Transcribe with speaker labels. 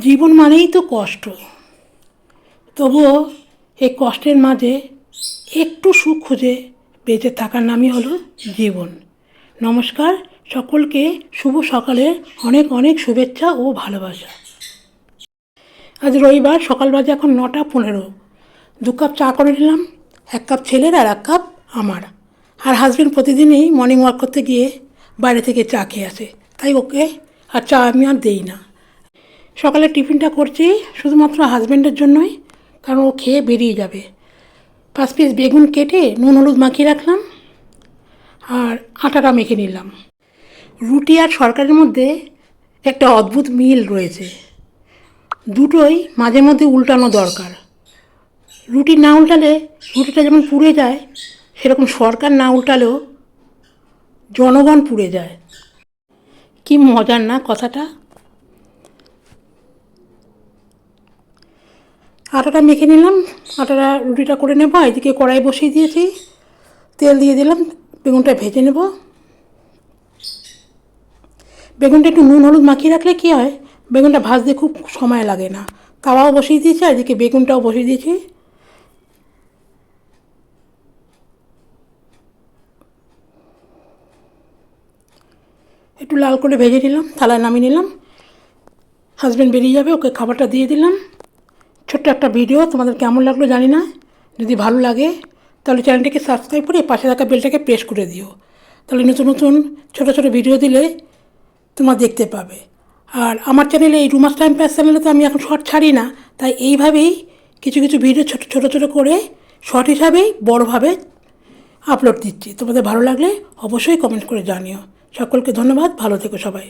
Speaker 1: জীবন মানেই তো কষ্ট। তবুও এই কষ্টের মাঝে একটু সুখ খুঁজে বেঁচে থাকার নামই হলো জীবন। নমস্কার, সকলকে শুভ সকালের অনেক অনেক শুভেচ্ছা ও ভালোবাসা। আজ রবিবার, সকাল বাজে এখন নটা পনেরো। দু কাপ চা করে নিলাম, এক কাপ ছেলের আর এক কাপ আমার। আর হাজব্যান্ড প্রতিদিনই মর্নিং ওয়াক করতে গিয়ে বাইরে থেকে চা খেয়ে আসে। তাই ওকে আর চা আমি আর দেই না। সকালে টিফিনটা করছি শুধুমাত্র হাজব্যান্ডের জন্যই, কারণ ও খেয়ে বেরিয়ে যাবে। পাঁচ পিস বেগুন কেটে নুন হলুদ মাখিয়ে রাখলাম আর আটাটা মেখে নিলাম। রুটি আর সরকারের মধ্যে একটা অদ্ভুত মিল রয়েছে। দুটোই মাঝে মধ্যে উল্টানো দরকার। রুটি না উল্টালে রুটিটা যেমন পুড়ে যায়, সেরকম সরকার না উল্টালেও জনগণ পুড়ে যায়। কি মজার না কথাটা? আটাটা মেখে নিলাম, আটাটা রুটিটা করে নেব এদিকে কড়াই বসিয়ে দিয়েছি। তেল দিয়ে দিলাম, বেগুনটা ভেজে নেব। বেগুনটা একটু নুন হলুদ মাখিয়ে রাখলে কী হয়, বেগুনটা ভাজতে খুব সময় লাগে না। তাওয়াও বসিয়ে দিয়েছি, আর এদিকে বেগুনটাও বসিয়ে দিয়েছি। একটু লাল করে ভেজে নিলাম, থালায় নামিয়ে নিলাম। হাজব্যান্ড বেরিয়ে যাবে, ওকে খাবারটা দিয়ে দিলাম। ছোট্ট একটা ভিডিও, তোমাদের কেমন লাগল জানি না। যদি ভালো লাগে, তাহলে চ্যানেলটিকে সাবস্ক্রাইব করে পাশে থাকা বেলটাকে প্রেস করে দিও। তাহলে নতুন নতুন ছোটো ছোটো ভিডিও দিলে তোমরা দেখতে পাবে। আর আমার চ্যানেলে এই রুমাস টাইম প্যাস চ্যানেলে তো আমি এখন শর্ট ছাড়ি না, তাই এইভাবেই কিছু কিছু ভিডিও ছোটো ছোটো ছোটো করে শর্ট হিসাবেই বড়োভাবে আপলোড দিচ্ছি। তোমাদের ভালো লাগলে অবশ্যই কমেন্ট করে জানিও। সকলকে ধন্যবাদ, ভালো থেকো সবাই।